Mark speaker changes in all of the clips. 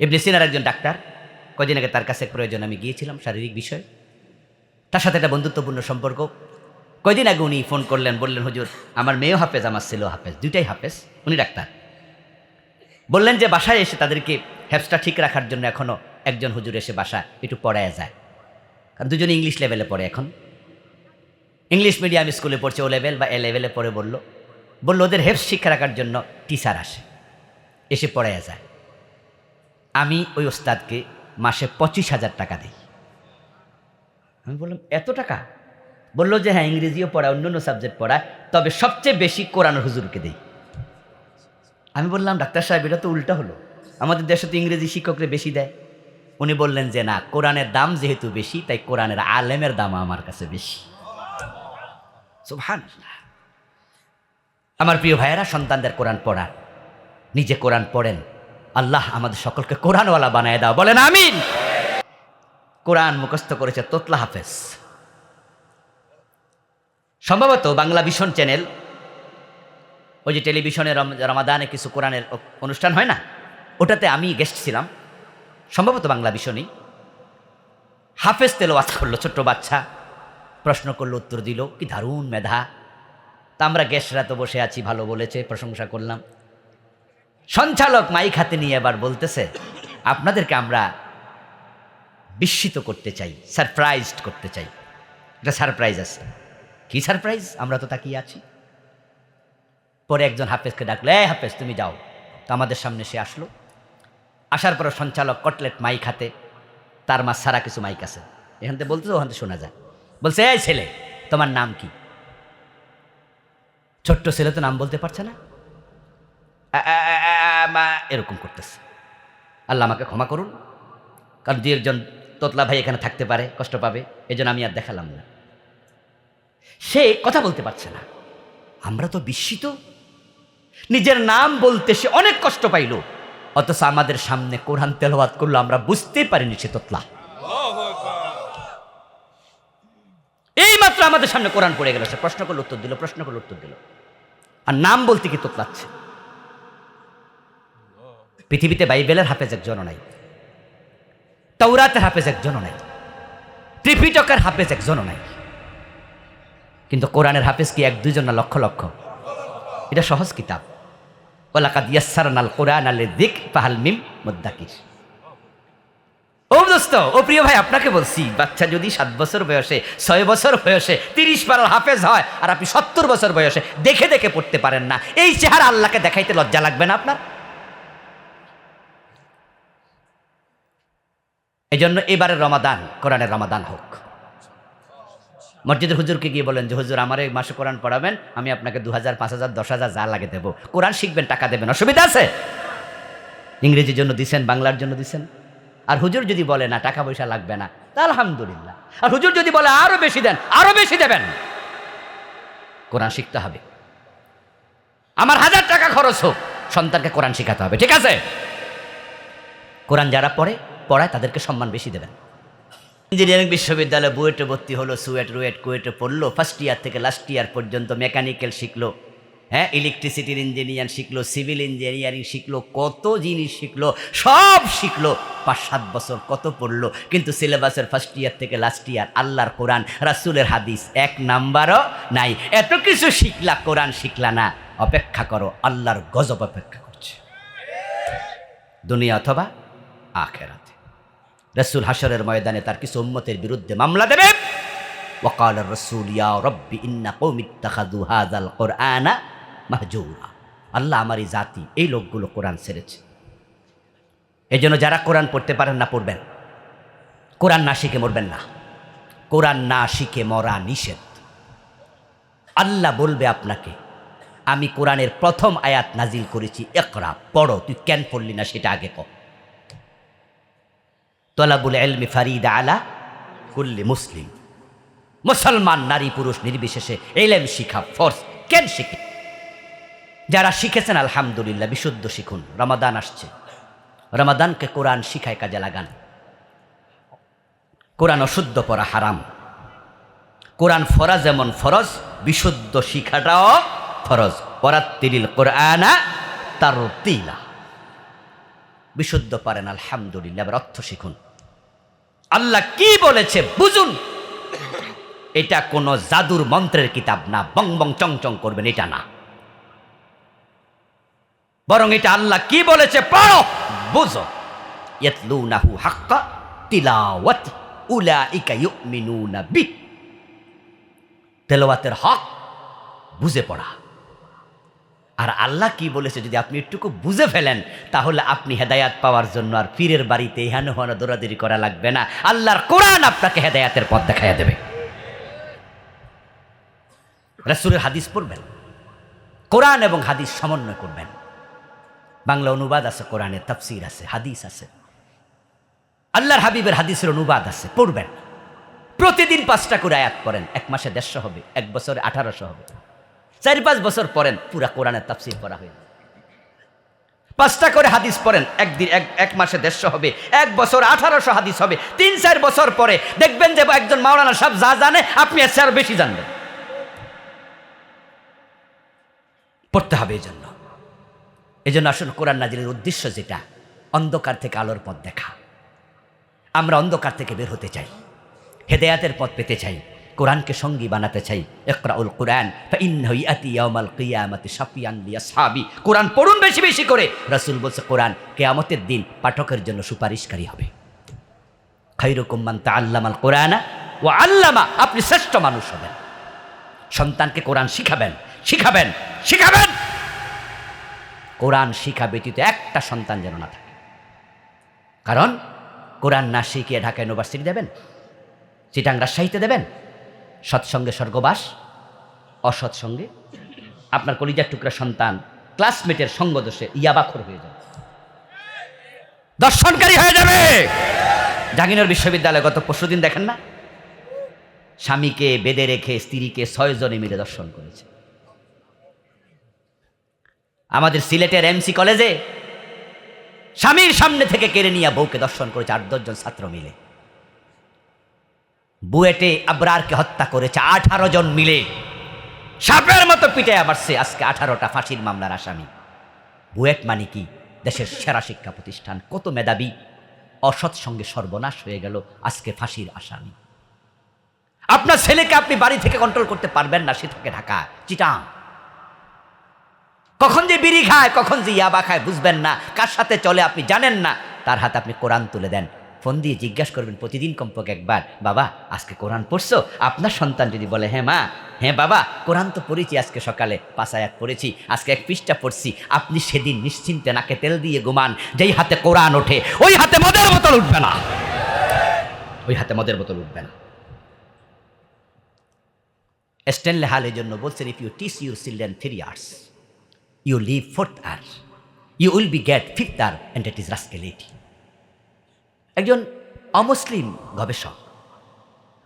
Speaker 1: ইবনে সিনার একজন ডাক্তার। কদিন আগে তার কাছে প্রয়োজন, আমি গিয়েছিলাম শারীরিক বিষয়। তার সাথে একটা বন্ধুত্বপূর্ণ সম্পর্ক। কয়দিন আগে উনি ফোন করলেন, বললেন, হুজুর, আমার মেয়েও হাফেজ, আমার ছেলেও হাফেজ, দুইটাই হাফেজ, উনি ডাক্তার। বললেন যে, বাসায় এসে তাদেরকে হ্যাপসটা ঠিক রাখার জন্য এখনও একজন হুজুর এসে বাসা একটু পড়ায় যায়। কারণ দুজনে ইংলিশ লেভেলে পড়ে এখন। ইংলিশ মিডিয়াম স্কুলে পড়ছে, ও লেভেল বা এ লেভেলে পড়ে বলল। বলল, ওদের হেফস শিক্ষা রাখার জন্য টিচার আসে, এসে পড়ায় যায়। আমি ওই ওস্তাদকে মাসে পঁচিশ হাজার টাকা দিই। আমি বললাম, এত টাকা? বলল যে হ্যাঁ ইংরেজিও পড়ায় অন্যান্য সাবজেক্ট পড়ায় তবে সবচেয়ে বেশি কোরআন হুজুরকে দেই। আমি বললাম, ডাক্তার সাহেব, এটা তো উল্টা হলো। আমাদের দেশে তো ইংরেজি শিক্ষকরা বেশি দেয়। উনি বললেন যে, না, কোরআনের দাম যেহেতু বেশি, তাই কোরআনের আলেমের দাম আমার কাছে বেশি। আমার প্রিয় ভাইয়েরা, সন্তানদের কোরআন পড়ান নিজে কোরআন পড়েন আল্লাহ আমাদের সকলকে কোরআনওয়ালা বানায় দাও। বলেন আমিন। কোরআন মুখস্থ করেছে তোতলা হাফেজ। সম্ভবত বাংলা ভীষণ চ্যানেল। ওই যে টেলিভিশনে রম- রমাদানে কিছু কোরআনের অনুষ্ঠান হয় না? ওটাতে আমি গেস্ট ছিলাম। সম্ভবত বাংলা ভীষণই। হাফেজ তেলোয়াত করল ছোট্ট বাচ্চা। প্রশ্ন করল, উত্তর দিল, কি দারুণ মেধা। তা আমরা গেস্টরা তো বসে আছি, ভালো বলেছে, প্রশংসা করলাম। সঞ্চালক মাইক হাতে নিয়ে এবার বলতেছে, আপনাদেরকে আমরা বিস্মিত করতে চাই, সারপ্রাইজড করতে চাই। এটা সারপ্রাইজ আছে। কি সারপ্রাইজ? আমরা তো তাকিয়ে আছি। পরে একজন হাফেজকে ডাকলো এ হাফেজ, তুমি যাও। তো আমাদের সামনে সে আসলো। আসার পর সঞ্চালক কটলেট মাইক হাতে, তার মা সারা কিছু মাইক আছে। এখান থেকে বলতে ওখান থেকে শোনা যায়। বলছে, এই ছেলে, তোমার নাম কি? ছোট্ট ছেলে তো নাম বলতে পারছে না। মা এরকম করতেছে। আল্লাহ আমাকে ক্ষমা করুন, কারণ দু একজন তোতলা ভাই এখানে থাকতে পারে, কষ্ট পাবে এই আমি আর দেখালাম না। সে কথা বলতে পারছে না। আমরা তো বিস্মিত। নিজের নাম বলতে সে অনেক কষ্ট পাইল। অথচ আমাদের সামনে কোরআন তেলবাদ করল, আমরা বুঝতে পারিনি সে তোতলা। এই মাত্র আমাদের সামনে কোরআন পড়ে গেল, সে প্রশ্ন করল, উত্তর দিল, প্রশ্ন করল, উত্তর দিল। আর নাম বলতে কি তোতলাচ্ছে? পৃথিবীতে বাইবেলের হাফেজ একজনও নাই। তৌরাতের হাফেজ একজনও নাই। ত্রিপিটকের হাফেজ একজনও নাই। কিন্তু কোরআনের হাফেজ কি এক, দুইজন না লক্ষ লক্ষ? এটা সহজ কিতাব। ওলাকাদ ইয়াসার নাল কোরআন আলে দিক পাহাল মিম মুদ্দাকির। ও দোস্ত, ও প্রিয় ভাই, আপনাকে বলছি, বাচ্চা যদি সাত বছর বয়সে, ছয় বছর বয়সে, তিরিশ পারার হাফেজ হয়, আর আপনি সত্তর বছর বয়সে, দেখে দেখে পড়তে পারেন না, এই চেহারা আল্লাহকে দেখাইতে লজ্জা লাগবে না আপনার? এই জন্য এবারের রমাদান, কোরআনের রমাদান হোক। মসজিদের হুজুরকে গিয়ে বলেন যে, হুজুর, আমার এই মাসে কোরআন পড়াবেন, আমি আপনাকে দু হাজার পাঁচ হাজার দশ হাজার যা লাগে দেবো। কোরআন শিখবেন, টাকা দেবেন, অসুবিধা আছে? ইংরেজির জন্য দিছেন, বাংলার জন্য দিছেন। আর হুজুর যদি বলে, না, টাকা পয়সা লাগবে না, তা আলহামদুলিল্লাহ। আর হুজুর যদি বলে, আরও বেশি দেন, আরও বেশি দেবেন, কোরআন শিখতে হবে। আমার হাজার টাকা খরচ হোক, সন্তানকে কোরআন শেখাতে হবে, ঠিক আছে? কোরআন যারা পড়ে পড়ায় তাদেরকে সম্মান বেশি দেবেন। ইঞ্জিনিয়ারিং বিশ্ববিদ্যালয়ে বুয়েটে ভর্তি হলো, সুয়েট, রুয়েট, কুয়েটে পড়ল ফার্স্ট ইয়ার থেকে লাস্ট ইয়ার পর্যন্ত মেকানিক্যাল শিখলো হ্যাঁ ইলেকট্রিসিটির ইঞ্জিনিয়ার শিখলো সিভিল ইঞ্জিনিয়ারিং শিখলো, কত জিনিস শিখলো, সব শিখলো, পাঁচ, সাত বছর কত পড়ল, কিন্তু সিলেবাসের ফার্স্ট ইয়ার থেকে লাস্ট ইয়ার আল্লাহর কোরআন, রাসুলের হাদিস, এক নাম্বারও নাই। এত কিছু শিখলা, কোরআন শিখলা না, অপেক্ষা করো, আল্লাহর গজব অপেক্ষা করছে। দুনিয়া অথবা আখেরাতে। রসুল হাসরের ময়দানে তার কিছু উম্মতের বিরুদ্ধে মামলা দেবে। ওকাল রসুল, ইয়া রব্বি, ইন্না কৌমিত্তাখাদু হাজাল কোরআনা মাহজুরা। আল্লাহ আমার এই জাতি, এই লোকগুলো কোরআন ছেড়েছে। এই জন্য যারা কোরআন পড়তে পারেন না, পড়বেন। কোরআন না শিখে মরবেন না। কোরআন না শিখে মরা নিষেধ। আল্লাহ বলবে আপনাকে, আমি কোরআনের প্রথম আয়াত নাজিল করেছি একরা পড়ো, তুই কেন পড়লি না, সেটা আগে কর। তলাবুল এলমি ফারিদা আলা কুল্লি মুসলিম। মুসলমান, নারী, পুরুষ নির্বিশেষে এলেম শিখা ফোর্স কেন শিখে? যারা শিখেছেন, আলহামদুলিল্লাহ, বিশুদ্ধ শিখুন, রমাদান আসছে। রমাদানকে কোরআন শিখায় কাজে লাগান। কোরআন অশুদ্ধ পড়া হারাম। কোরআন ফরজ যেমন ফরজ, বিশুদ্ধ শিখাটাও ফরজ। পরাত্তিরিল কোরআনা তার তিলা বিশুদ্ধ পারেন, আলহামদুলিল্লাহ অর্থ শিখুন। আল্লাহ কি বলেছে বুঝুন। এটা কোনো জাদুর মন্ত্রের কিতাব না, বং বং চং চং করবেন, এটা না। বরং এটা আল্লাহ কি বলেছে পড়ো, বুঝো। ইয়াতলুনাহু হাক্কা তিলাওয়াত, উলাইকা ইউমিনুনা বি। তেলাওয়াতের হক বুঝে পড়া। আর আল্লাহ কি বলেছে, যদি আপনি একটুকু বুঝে ফেলেন, তাহলে আপনি হেদায়াত পাওয়ার জন্য আর পীরের বাড়িতে ইহানো হানো দৌড়াদৌড়ি করা লাগবে না। আল্লাহর কোরআন আপনাকে হেদায়াতের পথ দেখাইয়া দেবে। রাসূলের হাদিস পড়বেন। কোরআন এবং হাদিস সমন্বয় করবেন। বাংলা অনুবাদ আছে, কোরআনের তাফসির আছে, হাদিস আছে। আল্লাহর হাবিবের হাদিসের অনুবাদ আছে, পড়বেন। প্রতিদিন পাঁচটা করে আয়াত পড়েন, এক মাসে দেড়শো হবে, এক বছরে আঠারোশো হবে। চারি পাঁচ বছর পড়েন পুরা কোরআনের তাফসির করা হয়ে পাঁচটা করে হাদিস পড়েন, একদিন এক এক মাসে দেড়শো হবে, এক বছর আঠারোশো হাদিস হবে, তিন, চার বছর পরে দেখবেন যে একজন মাওলানা সাহেব যা জানে, আপনি এর চেয়ে আরও বেশি জানবেন। পড়তে হবে এই জন্য এই জন্য আসলে কোরআন নাজিরের উদ্দেশ্য যেটা, অন্ধকার থেকে আলোর পথ দেখা। আমরা অন্ধকার থেকে বের হতে চাই, হেদায়াতের পথ পেতে চাই কোরআনকে সঙ্গী বানাতে চাই। একরাউল কোরআন কোরআন পড়ুন বেশি বেশি করে। রাসূল বলছে, কোরআন কেয়ামতের দিন পাঠকের জন্য সুপারিশকারী হবে। খাইরুকুম মান তাআল্লামাল কোরআনা ওয়া আল্লামা, আপনি শ্রেষ্ঠ মানুষ হবেন। সন্তানকে কোরআন শিখাবেন শিখাবেন শিখাবেন। কোরআন শিখা ব্যতীত একটা সন্তান যেন না থাকে। কারণ কোরআন না শিখিয়ে ঢাকা ইউনিভার্সিটি দেবেন, চিটাং রাজশাহীতে দেবেন সৎসঙ্গে স্বর্গবাস, অসৎসঙ্গে আপনার কলিজার টুকরা সন্তান ক্লাসমেটের সঙ্গ দোষে ইয়াবাখর হয়ে যাবে। দর্শনকারী হয়ে যাবে! জাহাঙ্গীরনগর বিশ্ববিদ্যালয়ে গত পরশুদিন দেখেন না? স্বামীকে বেঁধে রেখে স্ত্রীকে ছয়জনে মিলে দর্শন করেছে। আমাদের সিলেটের এমসি কলেজে স্বামীর সামনে থেকে কেড়ে নিয়ে বউকে দর্শন করেছে আট দশজন ছাত্র মিলে। বুয়েটে আবরারকে হত্যা করেছে আঠারো জন মিলে। সাপের মতো পিটে মারছে আজকে আঠারোটা ফাঁসির মামলার আসামি। বুয়েট মানে কি? দেশের সেরা শিক্ষা প্রতিষ্ঠান। কত মেধাবী? অসৎ সঙ্গে সর্বনাশ হয়ে গেল আজকে ফাঁসির আসামি। আপনার ছেলেকে আপনি বাড়ি থেকে কন্ট্রোল করতে পারবেন না, সে থাকে ঢাকা, চিটাং। কখন যে বিড়ি খায়, কখন যে ইয়াবা খায়, বুঝবেন না। কার সাথে চলে আপনি জানেন না। তার হাতে আপনি কোরআন তুলে দেন। ফোন দিয়ে জিজ্ঞাসা করবেন, প্রতিদিন কমপক্ষে একবার, বাবা, আজকে কোরআন পড়ছো আপনার সন্তান যদি বলে হ্যাঁ মা হ্যাঁ বাবা, কোরআন তো পড়েছি আজকে সকালে পাশায়াত পড়েছি, আজকে এক পৃষ্ঠা পড়ছি, আপনি সেদিন নিশ্চিন্তে নাকে তেল দিয়ে ঘুমান, যেই হাতে কোরআন ওঠে, ওই হাতে মদের বোতল উঠবে না ওই হাতে মদের বোতল উঠবে না স্টেনলে হাল এই জন্য বলছেন if you teach your children three years you leave fourth hour. You will be get fifth hour, and that is rascality. একজন অমুসলিম গবেষক।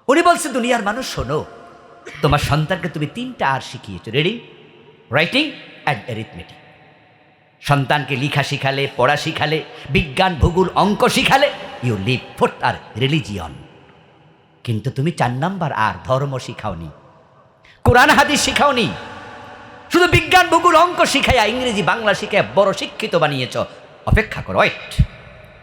Speaker 1: উনি বলছে দুনিয়ার মানুষ, শোনো, তোমার সন্তানকে তুমি তিনটা আর শিখিয়েছো। রিডিং রাইটিং অ্যান্ড অ্যারিথমেটিক সন্তানকে লিখা শিখালে, পড়া শিখালে, বিজ্ঞান, ভূগোল, অঙ্ক শিখালে you leave fourth R religion কিন্তু তুমি চার নাম্বার আর ধর্ম শিখাওনি, কোরআন, হাদিস শিখাওনি। শুধু বিজ্ঞান, ভূগোল, অঙ্ক শিখাইয়া ইংরেজি, বাংলা শিখাইয়া বড় শিক্ষিত বানিয়েছ। অপেক্ষা করো wait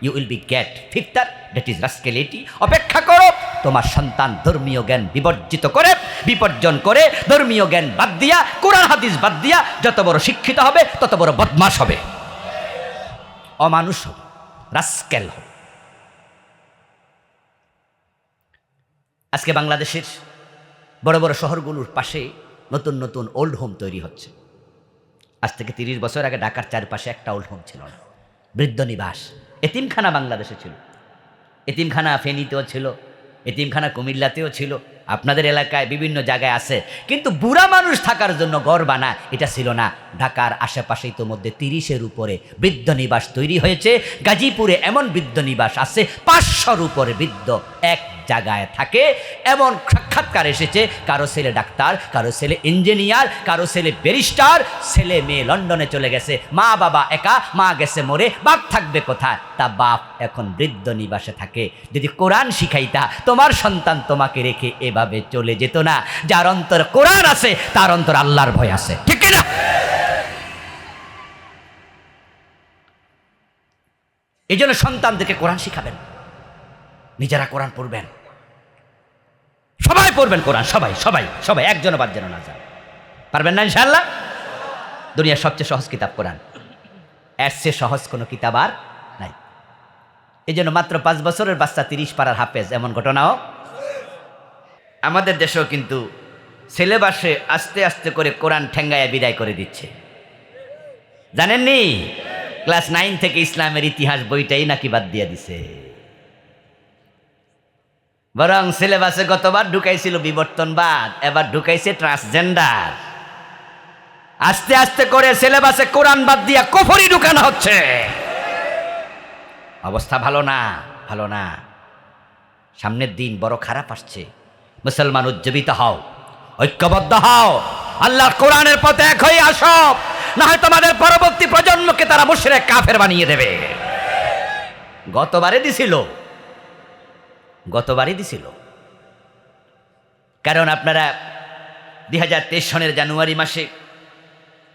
Speaker 1: you will be get fifth R that is rascality অপেক্ষা করো তোমার সন্তান ধর্মীয় জ্ঞান বিবর্জিত করে, বিপর্জন করে, ধর্মীয় জ্ঞান বাদ দিয়া, কোরআন হাদিস বাদ দিয়া, যত বড় শিক্ষিত হবে, তত বড় বদমাস হবে। অমানুষ হবে, রাস্কেল হবে। আজকে বাংলাদেশের বড় বড় শহরগুলোর পাশে নতুন নতুন ওল্ড হোম তৈরি হচ্ছে। আজ থেকে তিরিশ বছর আগে ঢাকার চারপাশে একটা ওল্ড হোম ছিল না। বৃদ্ধ নিবাস। এতিমখানা বাংলাদেশে ছিল। এতিমখানা ফেনীতেও ছিল, এতিমখানা কুমিল্লাতেও ছিল। আপনাদের এলাকায় বিভিন্ন জায়গায় আছে। কিন্তু বুড়া মানুষ থাকার জন্য গড় বানা এটা ছিল না। ঢাকার আশেপাশে ইতোমধ্যে তিরিশের উপরে বৃদ্ধ নিবাস তৈরি হয়েছে। গাজীপুরে এমন বৃদ্ধ নিবাস আছে, পাঁচশোর উপরে বৃদ্ধ, এক জায়গায় থাকে, এমন সাক্ষাৎকার এসেছে, কারও ছেলে ডাক্তার, কারও ছেলে ইঞ্জিনিয়ার, কারও ছেলে ব্যারিস্টার, ছেলে মেয়ে লন্ডনে চলে গেছে, মা বাবা একা, মা গেছে মরে, বাপ থাকবে কোথায়? তা বাপ এখন বৃদ্ধ নিবাসে থাকে। যদি কোরআন শিখাইতা, তোমার সন্তান তোমাকে রেখে এভাবে চলে যেত না। যার অন্তর কোরআন আছে, তার অন্তর আল্লাহর ভয় আছে। ঠিক না এই জন্য সন্তানদেরকে কোরআন শিখাবেন। নিজেরা কোরআন পড়বেন। সবাই পড়বেন কোরআন, সবাই সবাই সবাই একজনও বাদ যেন না যায়। পারবেন না ইনশাল্লাহ দুনিয়ার সবচেয়ে সহজ কিতাব কোরআন। এর সহজ কোনো কিতাব আর নাই। এই জন্য মাত্র পাঁচ বছরের বাচ্চা তিরিশ পাড়ার হাফেজ, এমন ঘটনাও আমাদের দেশেও কিন্তু সিলেবাসে আস্তে আস্তে করে কোরআন ঠেঙ্গায়া বিদায় করে দিচ্ছে। জানেননি? ক্লাস নাইন থেকে ইসলামের ইতিহাস বইটাই নাকি বাদ দিয়ে দিছে। বরং সিলেবাসে গতবার ঢুকাইছিল বিবর্তনবাদ এবার ঢুকাইছে ট্রান্সজেন্ডার আস্তে আস্তে করে সিলেবাসে কোরআন বাদ দিয়া কফরি ঢুকানো হচ্ছে। অবস্থা ভালো না ভালো না। সামনের দিন বড় খারাপ আসছে। মুসলমান উজ্জীবিত হও, ঐক্যবদ্ধ হও। আল্লাহ কোরআনের পথে এক হয়ে আসো। না হয় তোমাদের পরবর্তী প্রজন্মকে তারা মুশরে কাফের বানিয়ে দেবে। গতবারে দিছিল গতবারই দিছিল। কারণ আপনারা দুই হাজার তেইশ সনের জানুয়ারি মাসে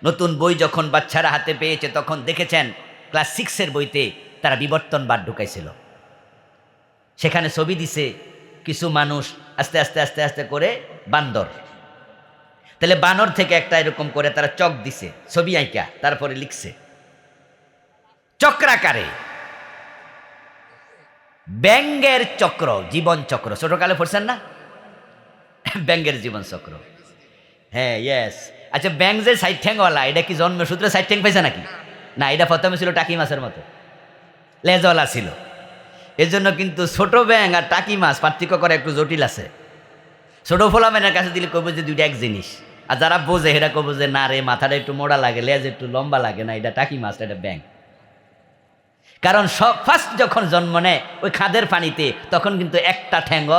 Speaker 1: নতুন বই যখন বাচ্চারা হাতে পেয়েছে, তখন দেখেছেন ক্লাস সিক্সের বইতে তারা বিবর্তন বিবর্তনবাদ ঢুকাইছিল। সেখানে ছবি দিছে কিছু মানুষ আস্তে আস্তে আস্তে আস্তে করে বান্দর। তাহলে বানর থেকে একটা এরকম করে তারা চক দিছে, ছবি আঁকা তারপরে লিখছে। চক্রাকারে ব্যাঙ্গের চক্র, জীবন চক্র। ছোটকালে পড়ছেন না? ব্যাঙ্গের জীবন চক্র। হ্যাঁ ইয়েস আচ্ছা ব্যাঙ্ক যে সাইড ঠ্যাংওয়ালা এটা কি জন্মসূত্রে সাইড ঠ্যাং পাইছে নাকি? না, এটা প্রথমে ছিল টাকি মাছের মতো। লেজওয়ালা ছিল। এর জন্য কিন্তু ছোট ব্যাং আর টাকি মাছ পার্থক্য করা একটু জটিল আছে। ছোট ফোলামেনের কাছে দিলে কবে যে দুইটা এক জিনিস। আর যারা বোঝে সেটা কবে যে না রে, মাথাটা একটু মোড়া লাগে, লেজ একটু লম্বা লাগে, না, এটা টাকি মাছ, এটা ব্যাং। কারণ সব ফার্স্ট যখন জন্ম নেয়, ওই খাদের পানিতে, তখন কিন্তু একটা ঠ্যাঙ্গ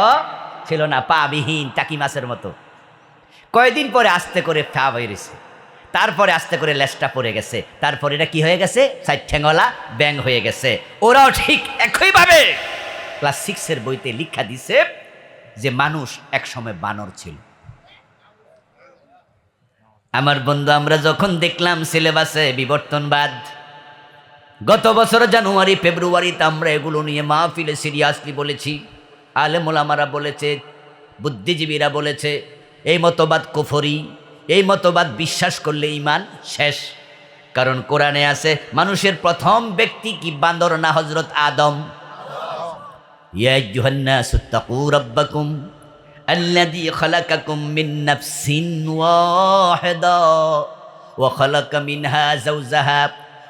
Speaker 1: ছিল না, পা বিহীন টাকি মাছের মতো। কয়দিন পরে আস্তে করে ফা বেরিয়েছে তারপরে আস্তে করে লেজটা পড়ে গেছে। তারপরে এটা কি হয়ে গেছে? সাইড ঠ্যাঙ্গলা ব্যাং হয়ে গেছে। ওরাও ঠিক একইভাবে। ক্লাস সিক্সের বইতে লিখা দিছে যে মানুষ একসময় বানর ছিল। আমার বন্ধু, আমরা যখন দেখলাম সিলেবাসে বিবর্তনবাদ গত বছর জানুয়ারি, ফেব্রুয়ারিতে আমরা এগুলো নিয়ে মাহফিলে সিরিয়াসলি বলেছি। আলেমোলামারা বলেছে, বুদ্ধিজীবীরা বলেছে, এই মতবাদ কুফরি, এই মতবাদ বিশ্বাস করলে ইমান শেষ। কারণ কোরআনে আছে, মানুষের প্রথম ব্যক্তি কি বান্দর না হজরত আদম? ইয়া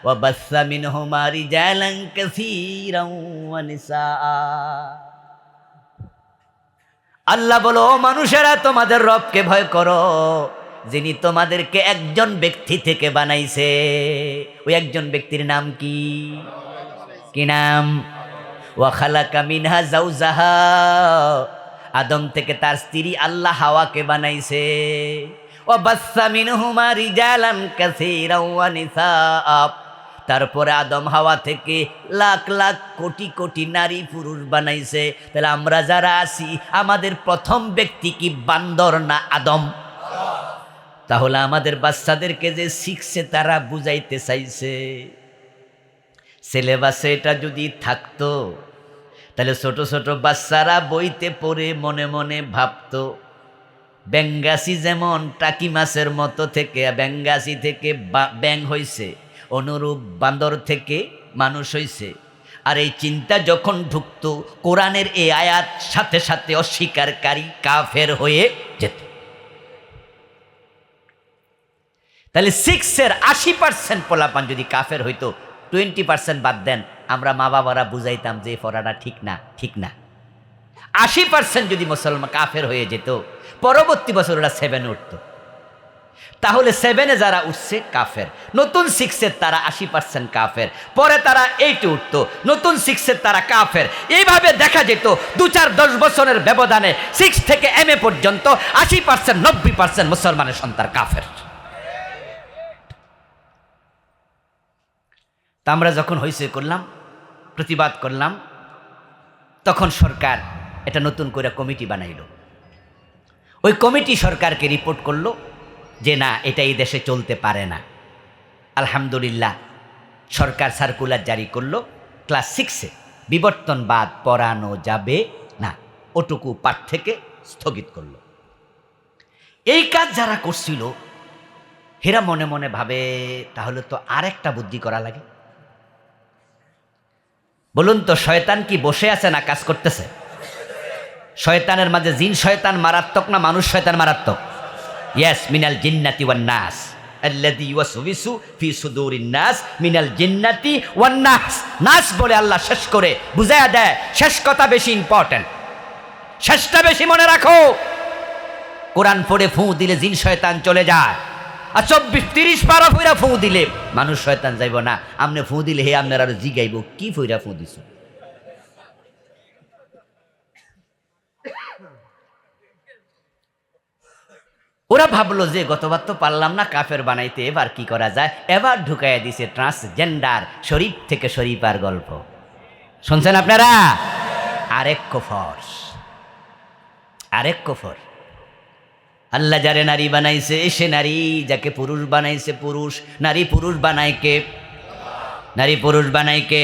Speaker 1: আইয়ুহান্নাসু তাকু রাব্বাকুম الذي خلقكم من نفس واحدة وخلق منها زوجها وبث منهما رجالا كثيرا ونساء আল্লাহ বলো "ও মানুষেরা তোমাদের রবকে ভয় করো যিনি তোমাদেরকে একজন ব্যক্তি থেকে বানাইছে ওই একজন ব্যক্তির নাম কি কি নাম ওয়াখালাকা মিনহা জাউজাহা আদম থেকে তার স্ত্রী আল্লাহ হাওয়াকে বানাইছে ও বাচ্চা মিনহুমা রিজালান কাসীরাও ওয়া নিসাআ তারপরে আদম হাওয়া থেকে লাখ লাখ কোটি কোটি নারী পুরুষ বানাইছে। তাহলে আমরা যারা আছি, আমাদের প্রথম ব্যক্তি কি বান্দর না আদম? তাহলে আমাদের বাচ্চাদেরকে যে শিখছে, তারা বুঝাইতে চাইছে। সিলেবাসে এটা যদি থাকতো, তাহলে ছোট ছোট বাচ্চারা বইতে পড়ে মনে মনে ভাবতো ব্যাঙ্গাসি যেমন টাকি মাছের মতো থেকে ব্যাঙ্গাসি থেকে ব্যাং হইছে। অনুরূপ বান্দর থেকে মানুষ হইছে। আর এই চিন্তা যখন ঢুকতো, কোরআনের এই আয়াত সাথে সাথে অস্বীকারী কাফের হয়ে যেত। তাহলে সিক্সের আশি পার্সেন্ট পোলাপান যদি কাফের হইতো টোয়েন্টি পার্সেন্ট বাদ দেন, আমরা মা বাবারা বুঝাইতাম যে পড়াটা ঠিক না ঠিক না। আশি পার্সেন্ট যদি মুসলমান কাফের হয়ে যেত, পরবর্তী বছর ওরা সেভেনে উঠত। তাহলে সেভেনে যারা উঠছে, কাফের। নতুন সিক্সের তারা আশি পার্সেন্ট কাফের। পরে তারা এইটে উঠতো, নতুন সিক্সের তারা কাফের। এইভাবে দেখা যেত দু চার দশ বছরের ব্যবধানে সিক্স থেকে এম এ পর্যন্ত আশি পার্সেন্ট নব্বই পার্সেন্ট মুসলমানের সন্তান কাফের। তা আমরা যখন হইসে করলাম, প্রতিবাদ করলাম, তখন সরকার এটা নতুন করে কমিটি বানাইল। ওই কমিটি সরকারকে রিপোর্ট করল যে না এটা এই দেশে চলতে পারে না। আলহামদুলিল্লাহ, সরকার সার্কুলার জারি করল, ক্লাস সিক্সে। বিবর্তনবাদ পড়ানো যাবে না, ওটুকু পাঠ থেকে স্থগিত করল। এই কাজ যারা করছিল, হেরা মনে মনে ভাবে, তাহলে তো আরেকটা বুদ্ধি করা লাগে। বলুন তো, শয়তান কি বসে আছে না কাজ করতেছে? শয়তানের মাঝে জিন শয়তান মারাত্মক না মানুষ শয়তান মারাত্মক? ইয়াস মিনাল জিন্নাতি ওয়ান নাস আল্লাযী ইউওয়াসউইসু ফি সুদুরিন নাস মিনাল জিন্নাতি ওয়ান নাস নাস বলে আল্লাহ শেষ করে। বুঝায়া দেয়, শেষ কথা বেশি ইম্পর্টেন্ট শেষটা বেশি মনে রাখো। কোরআন পড়ে ফুঁ দিলে জিন শয়তান চলে যায়। আর চব্বিশ, তিরিশ পারা ফুইরা ফুঁ দিলে মানুষ শয়তান যাইব না। আমনে ফুঁ দিলে হে আপনার আরও জিগাইব। কি ফুইরা ফুঁ দিছ? ওরা ভাবলো যে গতবার তো পারলাম না কাফের বানাইতে, এবার কি করা যায়? এবার ঢুকাইয়া দিছে ট্রান্সজেন্ডার শরীফ থেকে শরীফার গল্প। শুনছেন আপনারা? আরেক কফর। আরেক কফর। আল্লাহ যারে নারী বানাইছে সে নারী যাকে পুরুষ বানাইছে, পুরুষ। নারী পুরুষ বানায় কে? নারী পুরুষ বানায় কে?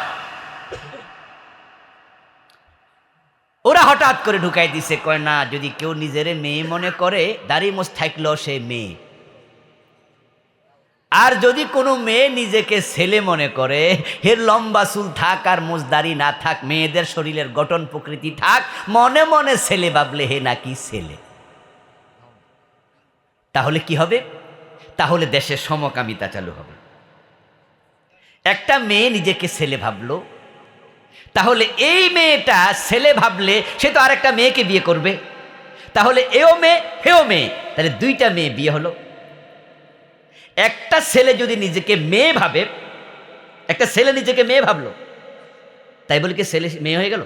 Speaker 1: ওরা হঠাৎ করে ঢুকাই দিছে, কয়, না, যদি কেউ নিজের মেয়ে মনে করে, দাড়ি মোস থাকল সে মেয়ে। আর যদি কোনো মেয়ে নিজেকে ছেলে মনে করে, হের লম্বা চুল থাক আর মোজদারি না থাক, মেয়েদের শরীরের গঠন প্রকৃতি থাক, মনে মনে ছেলে ভাবলে হে নাকি ছেলে। তাহলে কি হবে? তাহলে দেশের সমকামিতা চালু হবে। একটা মেয়ে নিজেকে ছেলে ভাবলো তাহলে এই মেয়েটা ছেলে ভাবলে সে তো আরেকটা মেয়েকে বিয়ে করবে। তাহলে এও মেয়ে, হেও মেয়ে। তাহলে দুইটা মেয়ে বিয়ে হলো। একটা ছেলে যদি নিজেকে মেয়ে ভাবে, একটা ছেলে নিজেকে মেয়ে ভাবলো, তাই বলে কি ছেলে মেয়ে হয়ে গেল?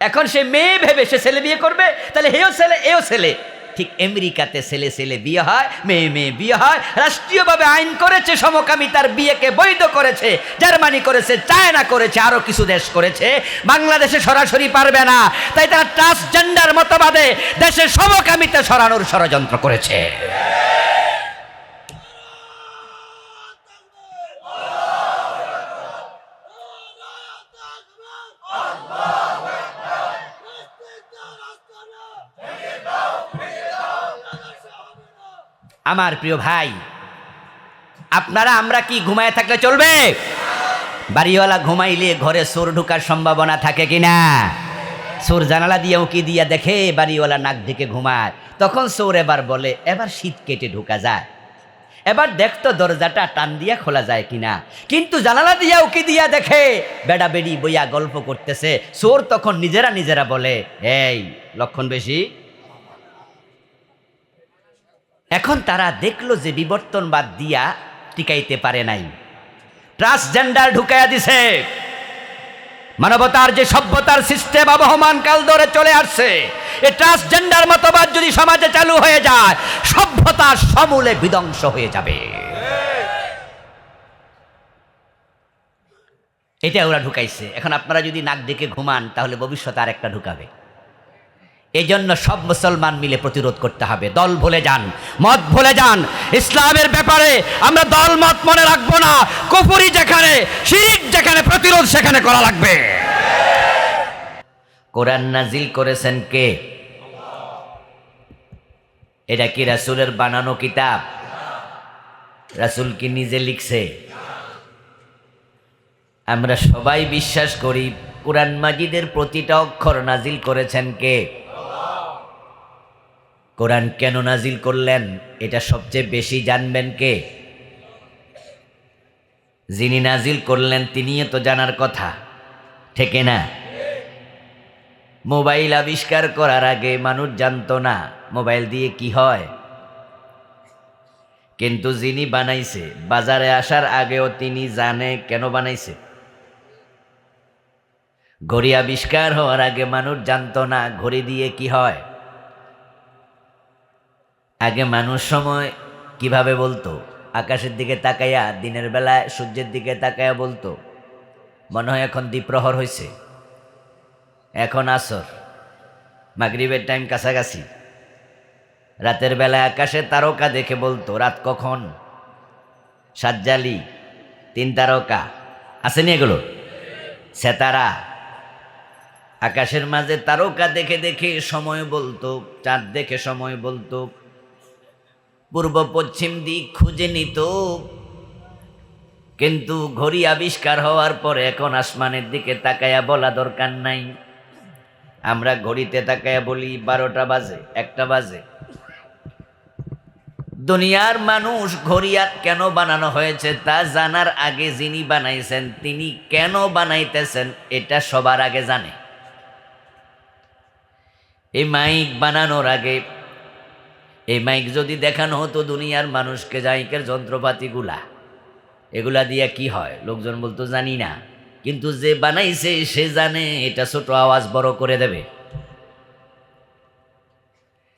Speaker 1: এখন সে মেয়ে ভেবে সে ছেলে বিয়ে করবে, তাহলে হেও ছেলে, এও ছেলে। ঠিক আমেরিকাতে ছেলে ছেলে বিয়ে হয়, মেয়ে মেয়ে বিয়ে হয়, রাষ্ট্রীয়ভাবে আইন করেছে সমকামিতার বিয়েকে বৈধ করেছে, জার্মানি করেছে, চায়না করেছে আরও কিছু দেশ করেছে, বাংলাদেশে সরাসরি পারবে না। তাই তারা ট্রান্সজেন্ডার মতবাদে দেশে সমকামিতা সরানোর ষড়যন্ত্র করেছে। আমার প্রিয় ভাই, আপনারা আমরা কি ঘুমায় থাকলে চলবে? বাড়িওয়ালা ঘুমাইলে ঘরে চোর ঢুকার সম্ভাবনা থাকে কিনা? চোর জানালা দিয়ে উঁকি দিয়া দেখে বাড়িওয়ালা নাক দিকে ঘুমায়? তখন চোর এবার বলে, এবার শীত কেটে ঢুকা যায়। এবার দেখতো দরজাটা টান দিয়া খোলা যায় কিনা? কিন্তু জানালা দিয়া উকি দিয়া দেখে? বেড়া বেড়ি বইয়া গল্প করতেছে। সোর তখন নিজেরা নিজেরা বলে, এই, লক্ষণ বেশি? এখন তারা দেখল যে বিবর্তনবাদ দিয়া টিকাইতে পারে নাই। ট্রান্সজেন্ডার ঢুকাইয়া দিছে। মানবতার যে সভ্যতার সিস্টেম আবহমান কাল ধরে চলে আসছে এই ট্রান্সজেন্ডার মতবাদ যদি সমাজে চালু হয়ে যায়, সভ্যতা সমূলে বিধ্বংস হয়ে যাবে। এটা ওরা ঢুকাইছে। এখন আপনারা যদি নাক দেখে ঘুমান, তাহলে ভবিষ্যতে আর একটা ঢুকাবে। এই জন্য সব মুসলমান মিলে প্রতিরোধ করতে হবে। দল ভুলে যান, মত ভুলে যান। ইসলামের ব্যাপারে আমরা দল, মত মনে রাখব না। কুফুরি যেখানে, শিরিক যেখানে, প্রতিরোধ সেখানে করা লাগবে। কোরআন নাজিল করেছেন কে? এটা কি রাসূলের বানানো কিতাব? রাসূল কি নিজে লিখছে? আমরা সবাই বিশ্বাস করি, কোরআন মাজিদের প্রতিটা অক্ষর নাজিল করেছেন কে? কোরআন কেন নাজিল করলেন? এটা সবচেয়ে বেশি জানবেন কে? যিনি নাজিল করলেন, তিনিও তো জানার কথা। ঠেকে না? মোবাইল আবিষ্কার করার আগে মানুষ জানত না, মোবাইল দিয়ে কি হয়। কিন্তু যিনি বানাইছে, বাজারে আসার আগেও তিনি জানে কেন বানাইছে। ঘড়ি আবিষ্কার হওয়ার আগে মানুষ জানত না, ঘড়ি দিয়ে কি হয়। আগে মানুষ সময় কীভাবে বলতো? আকাশের দিকে তাকাইয়া, দিনের বেলায় সূর্যের দিকে তাকাইয়া বলতো, মনে হয় এখন দ্বীপ্রহর হয়েছে এখন আসর, মাগরিবের টাইম কাছাকাছি। রাতের বেলায় আকাশে তারকা দেখে বলতো, রাত কখন? সাজ্জালি, তিন তারকা, আসেনি এগুলো? সেতারা, আকাশের মাঝে তারকা দেখে দেখে সময় বলতো, চাঁদ দেখে সময় বলতো। পূর্ব পশ্চিম দিক খুঁজে নিত। কিন্তু ঘড়ি আবিষ্কার হওয়ার পরে এখন আসমানের দিকে তাকায়া বলা দরকার নাই। আমরা ঘড়িতে তাকায়া বলি, বারোটা বাজে, একটা বাজে। দুনিয়ার মানুষ ঘড়ি আর কেন বানানো হয়েছে তা জানার আগে যিনি বানাইছেন, তিনি কেন বানাইতেছেন এটা সবার আগে জানে। এই মাইক বানানোর আগে এই মাইক যদি দেখানো হতো দুনিয়ার মানুষকে মাইকের যন্ত্রপাতিগুলা, এগুলা দিয়ে কি হয়? লোকজন বলতো, জানি না। কিন্তু যে বানাইছে, সে জানে এটা ছোট আওয়াজ বড় করে দেবে।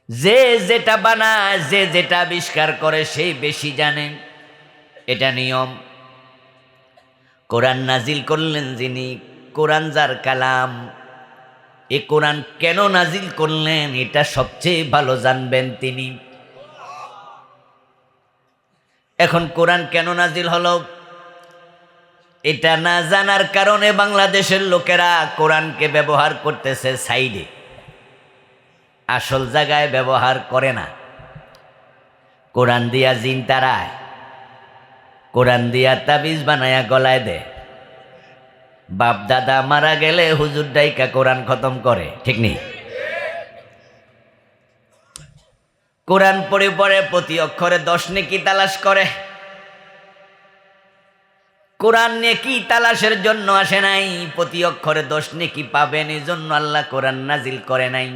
Speaker 1: যে যেটা বানায়, যে যেটা আবিষ্কার করে সেই বেশি জানে। এটা নিয়ম। কোরআন নাজিল করলেন যিনি, কোরআন যার কালাম এ কোরআন কেন নাজিল করলেন? এটা সবচেয়ে ভালো জানবেন তিনি। এখন কোরআন কেন নাজিল হলো? এটা না জানার কারণে বাংলাদেশের লোকেরা কোরআনকে ব্যবহার করতেছে সাইডে। আসল জায়গায় ব্যবহার করে না। কোরআন দিয়া জিন তারায় কোরআন দিয়া তাবিজ বানায়া গলায় দেয়। বাপ দাদা মারা গেলে হুজুর ডাইকা কোরআন খতম করে, ঠিক নেই? কোরআন পড়ে পড়ে প্রতি অক্ষরে দশ নেকি তালাশ করে। কোরআন নেকি তালাশের জন্য আসে নাই? প্রতি অক্ষরে দশ নেকি পাবেন এই জন্য আল্লাহ কোরআন নাজিল করে নাই।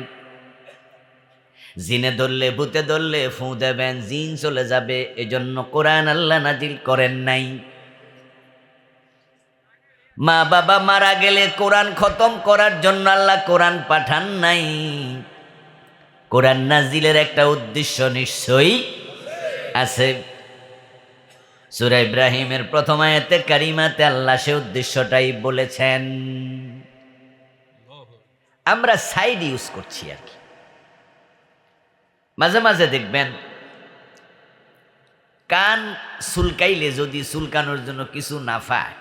Speaker 1: জিনে ধরলে, ভূতে ধরলে ফু দেবেন, জিন চলে যাবে, এজন্য কোরআন আল্লাহ নাজিল করেন নাই। মা বাবা মারা গেলে কোরআন খতম করার জন্য আল্লাহ কোরআন পাঠান নাই। কোরআন নাজিলের একটা উদ্দেশ্য নিশ্চয়ই আছে। সুরা ইব্রাহিমের প্রথম আয়াতে কারিমাতে আল্লাহ সে উদ্দেশ্যটাই বলেছেন। আমরা সাইড ইউজ করছি আর কি। মাঝে মাঝে দেখবেন, কান চুলকাইলে যদি চুলকানোর জন্য কিছু না পায়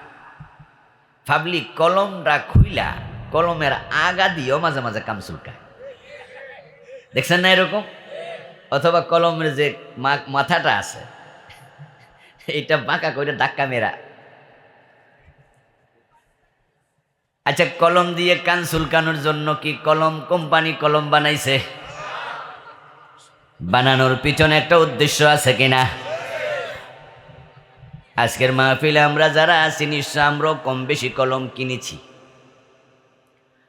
Speaker 1: ভাবলি কলমটা খুইলা, কলমের আগা দিয়েও মাঝে মাঝে কাম চুলকায়। দেখছেন না এরকম? অথবা কলমের যে মাথাটা আছে এটা বাঁকা করে ধাক্কা মেরা। আচ্ছা কলম দিয়ে কান চুলকানোর জন্য কি কলম কোম্পানি কলম বানাইছে? বানানোর পিছনে একটা উদ্দেশ্য আছে কিনা? আজকের মাহফিলে আমরা যারা আছি, নিশ্চয় আমরাও কম বেশি কলম কিনেছি।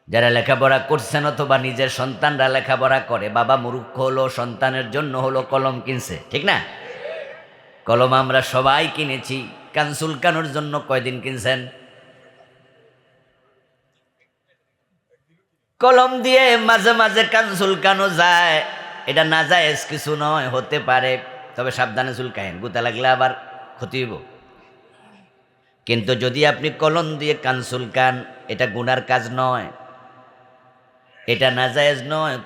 Speaker 1: যারা লেখাপড়া করছেন অথবা নিজের সন্তানরা লেখাপড়া করে, বাবা মুরুক্ষ হলো, সন্তানের জন্য হলো কলম কিনছে, ঠিক না? কলম আমরা সবাই কিনেছি কানসুল কানোর জন্য কয়দিন কিনছেন? কলম দিয়ে মাঝে মাঝে কানসুল কানো যায়, এটা না যায় কিছু নয়, হতে পারে, তবে সাবধানে চুলকায়েন, গুতা লাগলে আবার ক্ষতি হইব। কিন্তু যদি আপনি কলম দিয়ে কান চুলকান, এটা গুনার কাজ নয়। এটা নাজায়েজ নয়।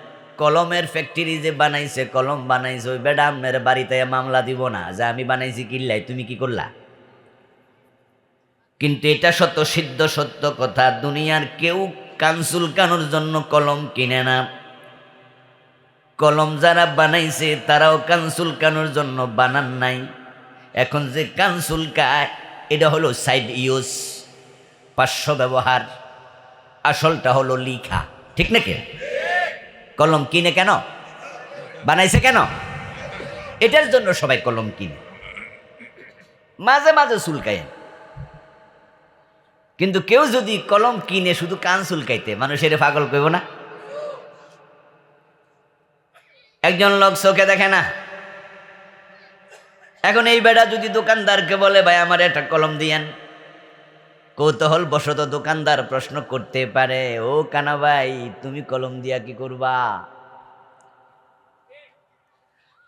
Speaker 1: কলমের ফ্যাক্টরি যে বানাইছে, কলম বানাইছে, ওই বেডা বাড়িতে মামলা দিব না। যে আমি বানাইছি কিল্লাই, তুমি কি করলা? কিন্তু এটা সত্য, সিদ্ধ সত্য কথা, দুনিয়ার কেউ কানসুল কানোর জন্য কলম কিনে না। কলম যারা বানাইছে, তারাও কানসুল কানোর জন্য বানান নাই। এখন যে কানসুল কায় এটা হলো সাইড ইউজ পার্শ্ব ব্যবহার। আসলটা হলো লিখা। ঠিক নাকি? কলম কিনে কেন? বানাইছে কেন? এটার জন্য সবাই কলম কিনে। মাঝে মাঝে চুলকায় কিন্তু কেউ যদি কলম কিনে শুধু কান চুলকাইতে, মানুষের পাগল করব না? একজন লোক চোখে দেখে না? এখন এই বেড়া যদি দোকানদারকে বলে, ভাই, আমার একটা কলম দিয়েন। কৌতূহল বশত দোকানদার প্রশ্ন করতে পারে, ও কানা ভাই, তুমি কলম দিয়া কি করবা?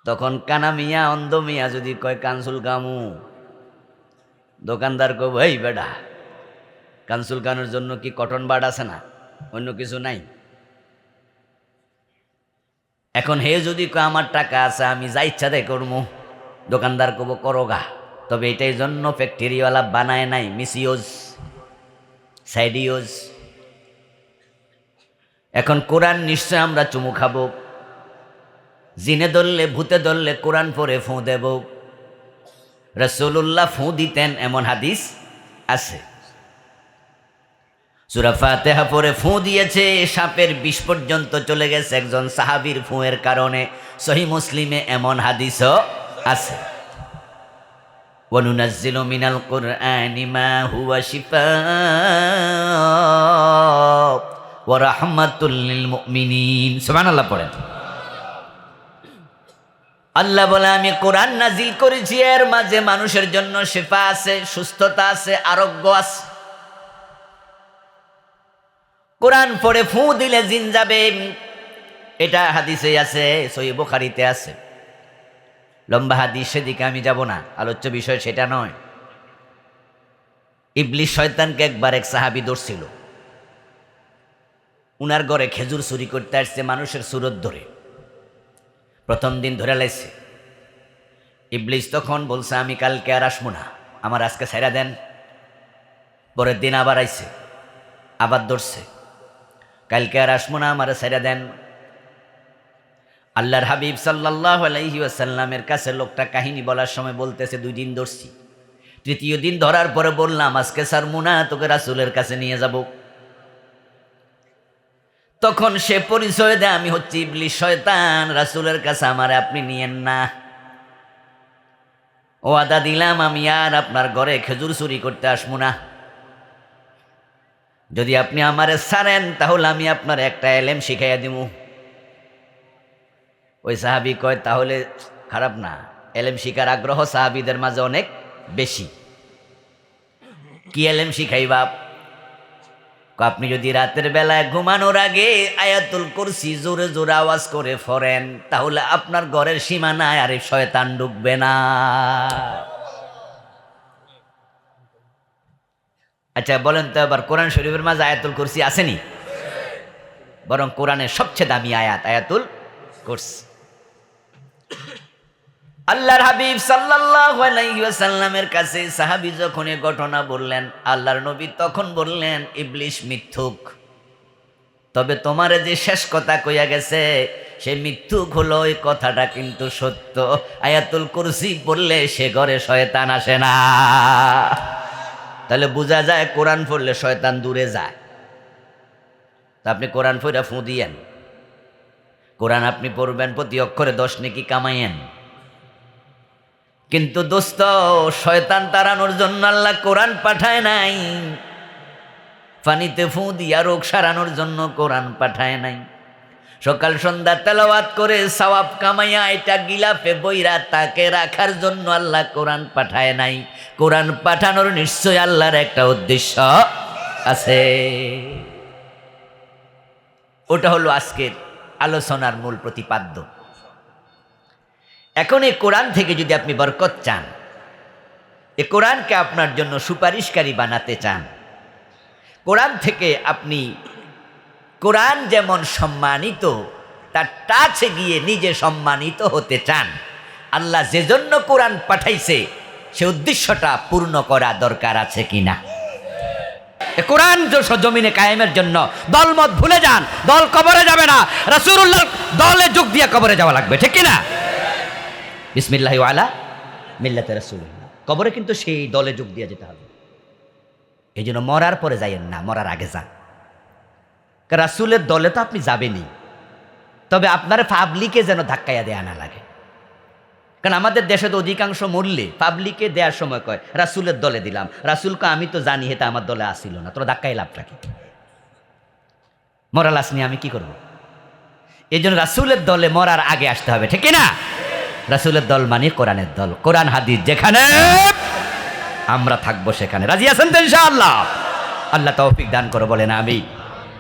Speaker 1: তখন কানা মিয়া, অন্ধ মিয়া যদি কয়, কানসুল কামু। দোকানদার কব এই বেডা, কানসুল কানোর জন্য কি কটন বাড আছে না? অন্য কিছু নাই? এখন হে যদি আমার টাকা আছে, আমি যা ইচ্ছা দেয় করব দোকানদার কব করোগা তবে এটাই জন্য ফ্যাক্টরিওয়ালা বানায় নাই, মিসইউজ সাইড ইউজ এখন কোরআন নিশ্চয় আমরা চুমু খাব। জিনে ধরলে, ভূতে ধরলে কোরআন পরে ফোঁ দেব। রসুল্লাহ ফোঁ দিতেন এমন হাদিস আছে। সুরা ফাতেহা পরে ফোঁ দিয়েছে, সাপের বিষ পর্যন্ত চলে গেছে একজন সাহাবীর ফুঁয়ের কারণে। সহি মুসলিমে এমন হাদিসও আছে وننزل من القرآن ما هو شفاء ورحمة للمؤمنين سبحان الله পড়েন আল্লাহ বলে আমি কোরআন নাজিল করেছি এর মাঝে মানুষের জন্য শেফা আছে সুস্থতা আছে আরোগ্য আছে কোরআন পড়ে ফু দিলে জিন যাবে এটা হাদিসে আছে সহি বুখারিতে আছে লম্বা হাদিস সেদিকে আমি যাব না। আলোচ্য বিষয় সেটা নয়। ইবলিশ শয়তানকে একবার এক সাহাবি ধরছিল। উনার ঘরে খেজুর চুরি করতে আসছে মানুষের সুরত ধরে। প্রথম দিন ধরে লাইছে ইবলিশ তখন বলছে, আমি কালকে আর আসব না। আমার আজকে ছেড়া দেন। পরের দিন আবার আইছে। আবার ধরছে। কালকে আর আসব না, আমার ছেড়া দেন। আল্লাহর হাবিব সাল্লাহ আলাইহি আসাল্লামের কাছে লোকটা কাহিনী বলার সময় বলতেছে, দুই দিন ধরছি। তৃতীয় দিন ধরার পরে বললাম, আজকে স্যার মুনা, তোকে রাসুলের কাছে নিয়ে যাব। তখন সে পরিচয় দেয়, আমি হচ্ছি ইবলি শয়তান, রাসুলের কাছে আমার আপনি নিয়েন না। ও আদা দিলাম, আমি আর আপনার ঘরে খেজুর চুরি করতে আসব না। যদি আপনি আমারে ছাড়েন, তাহলে আমি আপনার একটা এলেম শিখাইয়া দিব ওই সাহাবি কয়, তাহলে খারাপ না। এলেম শিকার আগ্রহ সাহাবিদের মাঝে অনেক বেশি। কি এলেম শিখাইবা আপনি যদি রাতের বেলায় ঘুমানোর আগে আয়াতুল কুরসি জোরে জোরে আওয়াজ করে ফরেন, তাহলে আপনার ঘরের সীমানায় আরে শয়তান ঢুকবে না। আচ্ছা বলেন তো এবার কোরআন শরীফের মাঝে আয়াতুল কুরসি আসেনি? বরং কোরআনের সবচেয়ে দামি আয়াত, আয়াতুল কুরসি। আল্লাহর হাবিব ওয়াসাল্লামের কাছে সাহাবী যখন এ ঘটনা বললেন, আল্লাহর নবী তখন বললেন, ইবলিশ মিথ্যুক। তবে তোমারে যে শেষ কথা কইয়া গেছে, সে মিথ্যুক হলো ওই কথাটা কিন্তু সত্য। আয়াতুল কুরসি বললে সে ঘরে শয়তান আসে না। তাহলে বোঝা যায়, কোরআন পড়লে শয়তান দূরে যায়। তা আপনি কোরআন পড়া ফুঁ দিয়েন। কোরআন আপনি পড়বেন, প্রতি অক্ষরে দশ নেকি কামাইয়েন। কিন্তু দোস্ত, শয়তান তাড়ানোর জন্য আল্লাহ কোরআন পাঠায় নাই। পানিতে ফু দিয়া রোগ সারানোর জন্য কোরআন পাঠায় নাই। সকাল, সন্ধ্যা তেলাওয়াত করে সওয়াব কামাইয়া এটা গিলাফে বইরা তাকে রাখার জন্য আল্লাহ কোরআন পাঠায় নাই। কোরআন পাঠানোর নিশ্চয় আল্লাহর একটা উদ্দেশ্য আছে। ওটা হলো আজকের আলোচনার মূল প্রতিপাদ্য। এখন এই কোরআন থেকে যদি আপনি বরকত চান, এ কোরআনকে আপনার জন্য সুপারিশকারী বানাতে চান, কোরআন থেকে আপনি কোরআন যেমন সম্মানিত, তার টাচে গিয়ে নিজে সম্মানিত হতে চান, আল্লাহ যে জন্য কোরআন পাঠাইছে, সে উদ্দেশ্যটা পূর্ণ করা দরকার আছে কিনা? কোরআন জমিনে কায়েমের জন্য। দলমত ভুলে যান, দল কবরে যাবে না। রাসূলুল্লাহ দলে যোগ দিয়ে কবরে যাওয়া লাগবে, ঠিক কিনা? বিসমিল্লাহি আলা মিল্লাতে রাসূলুল্লাহ। কবরে কিন্তু সেই দলে যোগ দিয়ে যেতে হবে। এই জন্য মরার পরে যাইয়েন না, মরার আগে যান। রাসূলের দলে তো আপনি যাবেনই। তবে আপনার পাবলিকে যেন ধাক্কাইয়া দেয়া না লাগে। কারণ আমাদের দেশে তো অধিকাংশ মরলে পাবলিকে দেওয়ার সময় কয়, রাসূলের দলে দিলাম। রাসূলকে আমি তো জানি এটা আমার দলে আসিল না। তোরা ধাক্কাই লাভটা কি মরা লাশ নিয়ে আমি কি করব? এই জন্য রাসূলের দলে মরার আগে আসতে হবে, ঠিক না? রাসূলের দল মানে কোরআনের দল। কোরআন হাদিস যেখানে আমরা থাকব সেখানে। রাজি আছেন তো ইনশাআল্লাহ? আল্লাহ তৌফিক দান করো, বলেন আমি